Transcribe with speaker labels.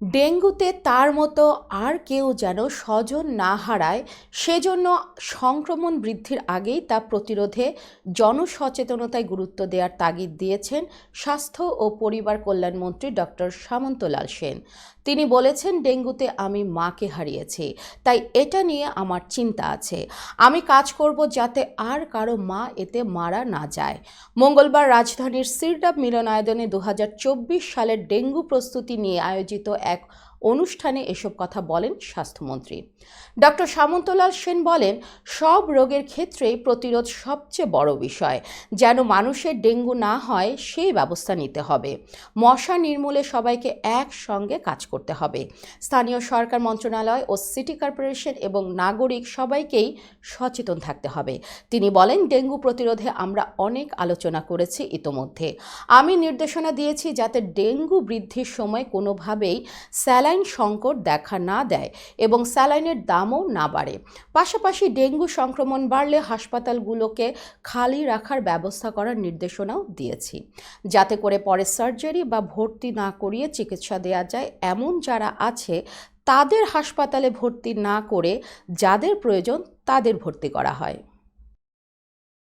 Speaker 1: ডেঙ্গুতে তার মতো আর কেউ যেন স্বজন না হারায়, সেজন্য সংক্রমণ বৃদ্ধির আগেই তা প্রতিরোধে জনসচেতনতায় গুরুত্ব দেওয়ার তাগিদ দিয়েছেন স্বাস্থ্য ও পরিবার কল্যাণমন্ত্রী ডক্টর সামন্তলাল সেন। তিনি বলেছেন, ডেঙ্গুতে আমি মাকে হারিয়েছি, তাই এটা নিয়ে আমার চিন্তা আছে। আমি কাজ করব যাতে আর কারও মা এতে মারা না যায়। মঙ্গলবার রাজধানীর সিরডাব মিলনায়তনে দু সালের ডেঙ্গু প্রস্তুতি নিয়ে আয়োজিত এক অনুষ্ঠানে এসব কথা বলেন স্বাস্থ্যমন্ত্রী। ডক্টর সামন্তলাল সেন বলেন, সব রোগের ক্ষেত্রেই প্রতিরোধ সবচেয়ে বড় বিষয়। যেন মানুষের ডেঙ্গু না হয়, সেই ব্যবস্থা নিতে হবে। মশা নির্মূলে সবাইকে একসঙ্গে কাজ করতে হবে। স্থানীয় সরকার মন্ত্রণালয় ও সিটি কর্পোরেশন এবং নাগরিক সবাইকেই সচেতন থাকতে হবে। তিনি বলেন, ডেঙ্গু প্রতিরোধে আমরা অনেক আলোচনা করেছি ইতোমধ্যে। আমি নির্দেশনা দিয়েছি যাতে ডেঙ্গু বৃদ্ধির সময় কোনোভাবেই স্যালাইন সংকট দেখা না দেয় এবং স্যালাইনের দামও না বাড়ে। পাশাপাশি ডেঙ্গু সংক্রমণ বাড়লে হাসপাতালগুলোকে খালি রাখার ব্যবস্থা করার নির্দেশনাও দিয়েছি। যাতে করে পরে সার্জারি বা ভর্তি না করিয়ে চিকিৎসা দেওয়া যায় এমন যারা আছে, তাদের হাসপাতালে ভর্তি না করে যাদের প্রয়োজন তাদের ভর্তি করা হয়।